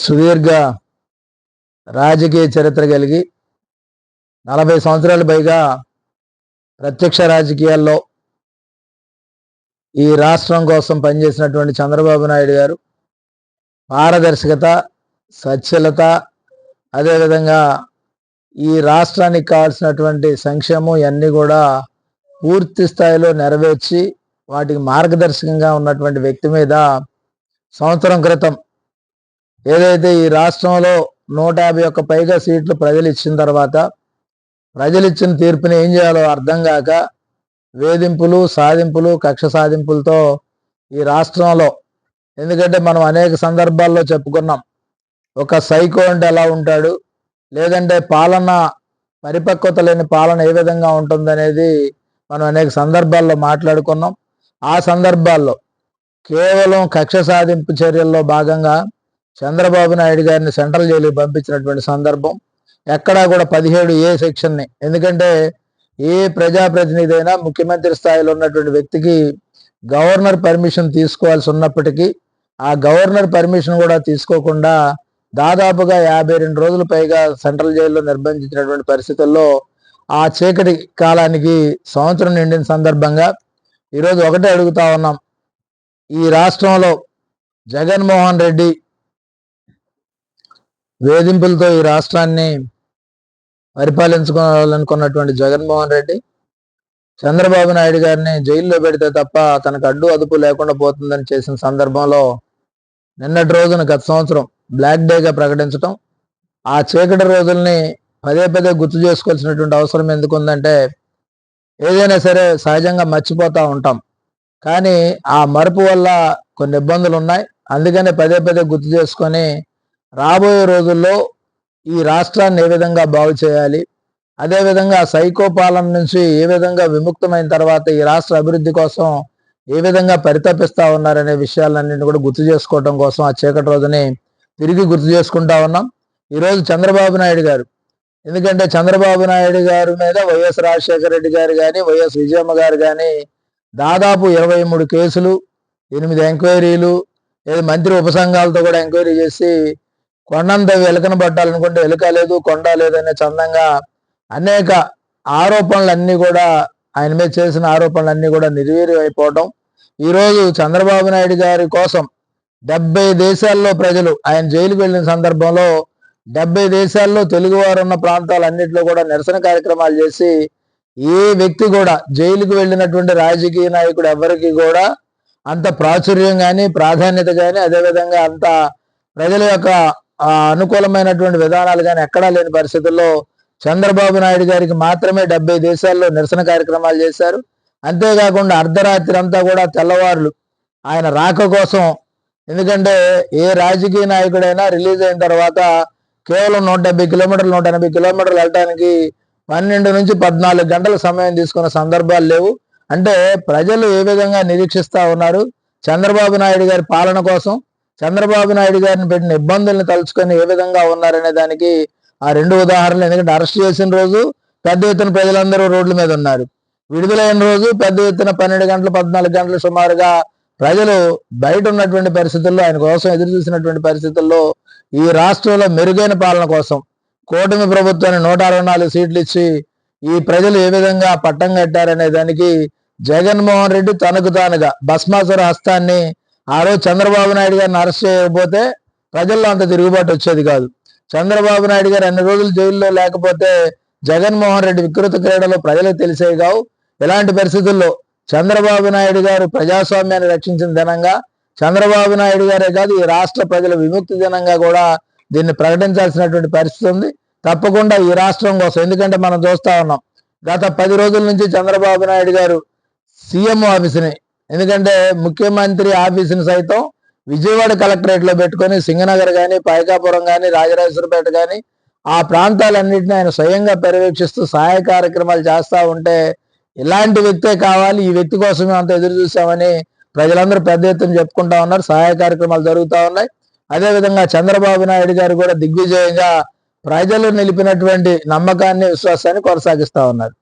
సుదీర్ఘ రాజకీయ చరిత్ర కలిగి నలభై సంవత్సరాలు పైగా ప్రత్యక్ష రాజకీయాల్లో ఈ రాష్ట్రం కోసం పనిచేసినటువంటి చంద్రబాబు నాయుడు గారు పారదర్శకత సచ్ఛలత అదేవిధంగా ఈ రాష్ట్రానికి కావాల్సినటువంటి సంక్షేమం ఇవన్నీ కూడా పూర్తి స్థాయిలో నెరవేర్చి వాటికి మార్గదర్శకంగా ఉన్నటువంటి వ్యక్తి మీద సంవత్సరం క్రితం ఏదైతే ఈ రాష్ట్రంలో నూట యాభై ఒక్క పైగా సీట్లు ప్రజలు ఇచ్చిన తర్వాత ప్రజలు ఇచ్చిన తీర్పుని ఏం చేయాలో అర్థం కాక వేధింపులు సాధింపులు కక్ష సాధింపులతో ఈ రాష్ట్రంలో ఎందుకంటే మనం అనేక సందర్భాల్లో చెప్పుకున్నాం. ఒక సైకో అంటే ఎలా ఉంటాడు? లేదంటే పాలన పరిపక్వత లేని పాలన ఏ విధంగా ఉంటుందనేది మనం అనేక సందర్భాల్లో మాట్లాడుకున్నాం. ఆ సందర్భాల్లో కేవలం కక్ష సాధింపు చర్యల్లో భాగంగా చంద్రబాబు నాయుడు గారిని సెంట్రల్ జైలుకి పంపించినటువంటి సందర్భం ఎక్కడా కూడా పదిహేడు ఏ సెక్షన్ని ఎందుకంటే ఏ ప్రజాప్రతినిధి అయినా ముఖ్యమంత్రి స్థాయిలో ఉన్నటువంటి వ్యక్తికి గవర్నర్ పర్మిషన్ తీసుకోవాల్సి ఉన్నప్పటికీ ఆ గవర్నర్ పర్మిషన్ కూడా తీసుకోకుండా దాదాపుగా యాభై రెండు రోజుల పైగా సెంట్రల్ జైల్లో నిర్బంధించినటువంటి పరిస్థితుల్లో ఆ చీకటి కాలానికి సంవత్సరం నిండిన సందర్భంగా ఈరోజు ఒకటే అడుగుతా ఉన్నాం. ఈ రాష్ట్రంలో జగన్మోహన్ రెడ్డి వేధింపులతో ఈ రాష్ట్రాన్ని పరిపాలించుకోవాలనుకున్నటువంటి జగన్మోహన్ రెడ్డి చంద్రబాబు నాయుడు గారిని జైల్లో పెడితే తప్ప తనకు అడ్డు అదుపు లేకుండా పోతుందని చేసిన సందర్భంలో నిన్నటి రోజున గత సంవత్సరం బ్లాక్ డేగా ప్రకటించడం ఆ చీకటి రోజుల్ని పదే పదే గుర్తు చేసుకోవాల్సినటువంటి అవసరం ఎందుకు ఉందంటే ఏదైనా సరే సహజంగా మర్చిపోతూ ఉంటాం. కానీ ఆ మరుపు వల్ల కొన్ని ఇబ్బందులు ఉన్నాయి అందుకనే పదే పదే గుర్తు చేసుకొని రాబోయే రోజుల్లో ఈ రాష్ట్రాన్ని ఏ విధంగా బాగు చేయాలి? అదేవిధంగా సైకోపాలన నుంచి ఏ విధంగా విముక్తమైన తర్వాత ఈ రాష్ట్ర అభివృద్ధి కోసం ఏ విధంగా పరితపిస్తా ఉన్నారనే విషయాలన్నింటినీ కూడా గుర్తు చేసుకోవడం కోసం ఆ చీకటి రోజుని తిరిగి గుర్తు చేసుకుంటా ఉన్నాం. ఈరోజు చంద్రబాబు నాయుడు గారు ఎందుకంటే చంద్రబాబు నాయుడు గారి మీద వైఎస్ రాజశేఖర రెడ్డి గారు కానీ వైఎస్ విజయమ్మ గారు కానీ దాదాపు ఇరవై మూడు కేసులు ఎనిమిది ఎంక్వైరీలు ఏదో మంత్రి ఉపసంఘాలతో కూడా ఎంక్వైరీ చేసి కొండంత వెలుకన పట్టాలనుకుంటే వెలుక లేదు కొండ లేదనే చందంగా అనేక ఆరోపణలన్నీ కూడా ఆయన మీద చేసిన ఆరోపణలన్నీ కూడా నిర్వీర్యం అయిపోవటం. ఈరోజు చంద్రబాబు నాయుడు గారి కోసం డెబ్బై దేశాల్లో ప్రజలు ఆయన జైలుకు వెళ్ళిన సందర్భంలో డెబ్బై దేశాల్లో తెలుగువారు ఉన్న ప్రాంతాలన్నింటిలో కూడా నిరసన కార్యక్రమాలు చేసి ఏ వ్యక్తి కూడా జైలుకు వెళ్ళినటువంటి రాజకీయ నాయకుడు ఎవరికి కూడా అంత ప్రాచుర్యం కానీ ప్రాధాన్యత కానీ అదేవిధంగా అంత ప్రజల యొక్క అనుకూలమైనటువంటి విధానాలు కానీ ఎక్కడా లేని పరిస్థితుల్లో చంద్రబాబు నాయుడు గారికి మాత్రమే డెబ్బై దేశాల్లో నిరసన కార్యక్రమాలు చేశారు. అంతేకాకుండా అర్ధరాత్రి అంతా కూడా తెల్లవారులు ఆయన రాక కోసం ఎందుకంటే ఏ రాజకీయ నాయకుడైనా రిలీజ్ అయిన తర్వాత కేవలం నూట డెబ్బై కిలోమీటర్లు నూట ఎనభై కిలోమీటర్లు వెళ్ళడానికి పన్నెండు నుంచి పద్నాలుగు గంటల సమయం తీసుకున్న సందర్భాలు లేవు. అంటే ప్రజలు ఏ విధంగా నిరీక్షిస్తూ ఉన్నారు? చంద్రబాబు నాయుడు గారి పాలన కోసం చంద్రబాబు నాయుడు గారిని పెట్టిన ఇబ్బందుల్ని తలుచుకొని ఏ విధంగా ఉన్నారనే దానికి ఆ రెండు ఉదాహరణలు. ఎందుకంటే అరెస్ట్ చేసిన రోజు పెద్ద ఎత్తున ప్రజలందరూ రోడ్ల మీద ఉన్నారు. విడుదలైన రోజు పెద్ద ఎత్తున పన్నెండు గంటలు పద్నాలుగు గంటలు సుమారుగా ప్రజలు బయట ఉన్నటువంటి పరిస్థితుల్లో ఆయన కోసం ఎదురు చూసినటువంటి పరిస్థితుల్లో ఈ రాష్ట్రంలో మెరుగైన పాలన కోసం కూటమి ప్రభుత్వాన్ని నూట అరవై నాలుగు సీట్లు ఇచ్చి ఈ ప్రజలు ఏ విధంగా పట్టం కట్టారనే దానికి జగన్మోహన్ రెడ్డి తనకు తానుగా భస్మాసుర హస్తాన్ని ఆ రోజు చంద్రబాబు నాయుడు గారిని అరెస్ట్ చేయకపోతే ప్రజల్లో అంత తిరుగుబాటు వచ్చేది కాదు. చంద్రబాబు నాయుడు గారు అన్ని రోజులు జైల్లో లేకపోతే జగన్మోహన్ రెడ్డి వికృత క్రీడలో ప్రజలకు తెలిసేవి కావు. ఇలాంటి పరిస్థితుల్లో చంద్రబాబు నాయుడు గారు ప్రజాస్వామ్యాన్ని రక్షించిన దినంగా చంద్రబాబు నాయుడు గారే కాదు ఈ రాష్ట్ర ప్రజల విముక్తి దినంగా కూడా దీన్ని ప్రకటించాల్సినటువంటి పరిస్థితి ఉంది. తప్పకుండా ఈ రాష్ట్రం కోసం ఎందుకంటే మనం చూస్తా ఉన్నాం గత పది రోజుల నుంచి చంద్రబాబు నాయుడు గారు సీఎం ఆఫీస్ని ఎందుకంటే ముఖ్యమంత్రి ఆఫీసుని సైతం విజయవాడ కలెక్టరేట్లో పెట్టుకొని సింగనగర్ కానీ పైకాపురం కానీ రాజరాజేశ్వరపేట కానీ ఆ ప్రాంతాలన్నింటినీ ఆయన స్వయంగా పర్యవేక్షిస్తూ సహాయ కార్యక్రమాలు చేస్తూ ఉంటే ఇలాంటి వ్యక్తే కావాలి. ఈ వ్యక్తి కోసమే అంత ఎదురు చూసామని ప్రజలందరూ పెద్ద ఎత్తున చెప్పుకుంటా ఉన్నారు. సహాయ కార్యక్రమాలు జరుగుతూ ఉన్నాయి. అదేవిధంగా చంద్రబాబు నాయుడు గారు కూడా దిగ్విజయంగా ప్రజలు నిలిపినటువంటి నమ్మకాన్ని విశ్వాసాన్ని కొనసాగిస్తా ఉన్నారు.